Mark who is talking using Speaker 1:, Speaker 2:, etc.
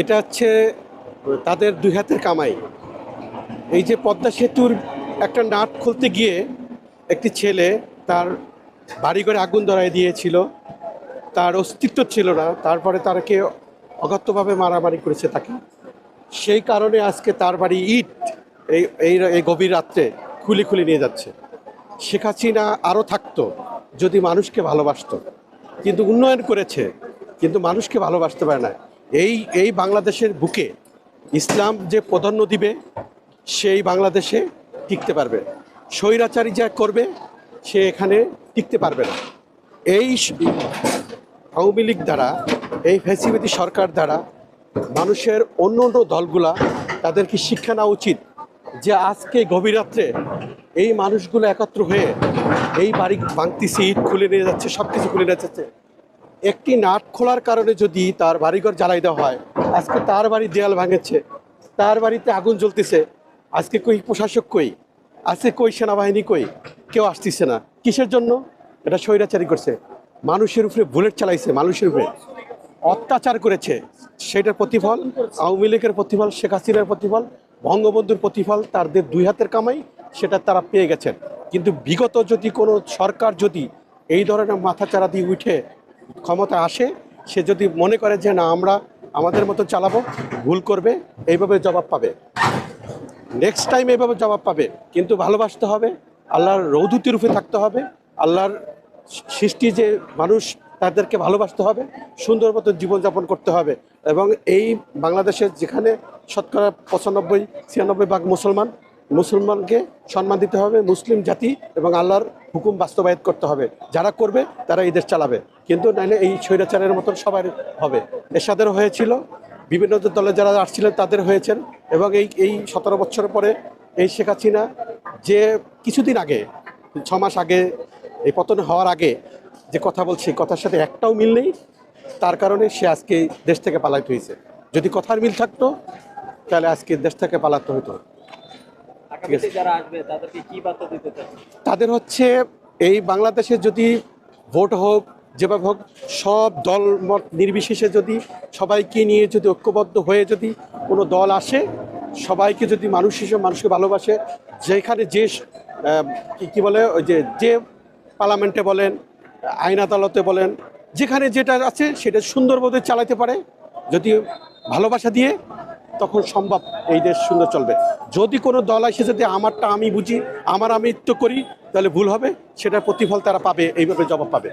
Speaker 1: এটা হচ্ছে তাদের দুই হাতের কামাই। এই যে পদ্মা সেতুর একটা নাট খুলতে গিয়ে একটি ছেলে তার বাড়িঘরে আগুন ধরায় দিয়েছিল। তার অস্তিত্ব ছিল না, তারপরে তারকে অগত্যভাবে মারামারি করেছে তাকে। সেই কারণে আজকে তার বাড়ি ইট এই এই এই গভীর রাত্রে খুলে খুলে নিয়ে যাচ্ছে। শেখ হাসিনা আরও থাকতো যদি মানুষকে ভালোবাসতো। কিন্তু উন্নয়ন করেছে, কিন্তু মানুষকে ভালোবাসতে পারে না। এই এই বাংলাদেশের বুকে ইসলাম যে প্রাধান্য দিবে, সেই বাংলাদেশে টিকতে পারবে। স্বৈরাচারী যা করবে, সে এখানে টিকতে পারবে না। এই আওয়ামী লীগ দ্বারা, এই ফ্যাসিলিটি সরকার দ্বারা মানুষের অন্য অন্য দলগুলা তাদেরকে শিক্ষা নেওয়া উচিত যে আজকে গভীর রাত্রে এই মানুষগুলো একত্র হয়ে এই বাড়ি ভাঙতি সিট খুলে নিয়ে যাচ্ছে সব কিছু খুলে নিয়ে যাচ্ছে। একটি নাট খোলার কারণে যদি তার বাড়িঘর জ্বালাই দেওয়া হয়, আজকে তার বাড়ি দেয়াল ভাঙেছে, তার বাড়িতে আগুন জ্বলতেছে, আজকে কই প্রশাসক কই? আজকে কই সেনাবাহিনী কই? কেউ আসতেছে না। কিসের জন্য? এটা স্বৈরাচারী করছে। মানুষের উপরে বুলেট চালাইছে, মানুষের উপরে। অত্যাচার করেছে। সেটার প্রতিফল, আওয়ামী লীগের প্রতিফল, শেখ হাসিনার প্রতিফল, বঙ্গবন্ধুর প্রতিফল তাদের দুই হাতের কামাই, সেটা তারা পেয়ে গেছেন। কিন্তু বিগত যদি কোনো সরকার যদি এই ধরনের মাথাচাড়া দিয়ে উঠে ক্ষমতা আসে, সে যদি মনে করে যে না, আমরা আমাদের মতো চালাবো, ভুল করবে, এইভাবে জবাব পাবে। নেক্সট টাইম এইভাবে জবাব পাবে। কিন্তু ভালোবাসতে হবে, আল্লাহর রৌদুতি রূপে থাকতে হবে, আল্লাহর সৃষ্টি যে মানুষ, তাদেরকে ভালোবাসতে হবে, সুন্দর মতো জীবনযাপন করতে হবে। এবং এই বাংলাদেশের যেখানে শতকরা পঁচানব্বই, ছিয়ানব্বই ভাগ মুসলমান মুসলমানকে সম্মান দিতে হবে, মুসলিম জাতি এবং আল্লাহর হুকুম বাস্তবায়িত করতে হবে। যারা করবে, তারা এই দেশ চালাবে। কিন্তু নাইলে এই স্বৈরাচারের মতন সবার হবে। এরশাদেরও হয়েছিল, বিভিন্ন দলে যারা আসছিলেন তাদের হয়েছেন এবং এই এই সতেরো বছর পরে এই শেখ হাসিনা যে কিছুদিন আগে, ছ মাস আগে, এই পতন হওয়ার আগে যে কথা বলছে কথার সাথে একটাও মিল নেই। তার কারণে সে আজকে দেশ থেকে পালাইতে হয়েছে যদি কথার মিল থাকতো, তাহলে আজকে দেশ থেকে পালাতে হতো
Speaker 2: আগামীতে যারা আসবে তাদেরকে কি বার্তা দিতে
Speaker 1: তাদের হচ্ছে এই বাংলাদেশে যদি ভোট হোক যেভাবে হোক সব দল মত নির্বিশেষে যদি সবাইকে নিয়ে যদি ঐক্যবদ্ধ হয়ে যদি কোনো দল আসে সবাইকে যদি মানুষ হিসেবে মানুষকে ভালোবাসে যেখানে যে কি বলে ওই যে যে পার্লামেন্টে বলেন আইন আদালতে বলেন যেখানে যেটা আছে সেটা সুন্দরভাবে চালাতে পারে। যদি ভালোবাসা দিয়ে তখন সম্ভব এই দেশ সুন্দর চলবে। যদি কোনো দল আসে যদি আমারটা আমি বুঝি, আমার আমি তো করি, তাহলে ভুল হবে, সেটার প্রতিফল তারা পাবে, এইভাবে জবাব পাবে।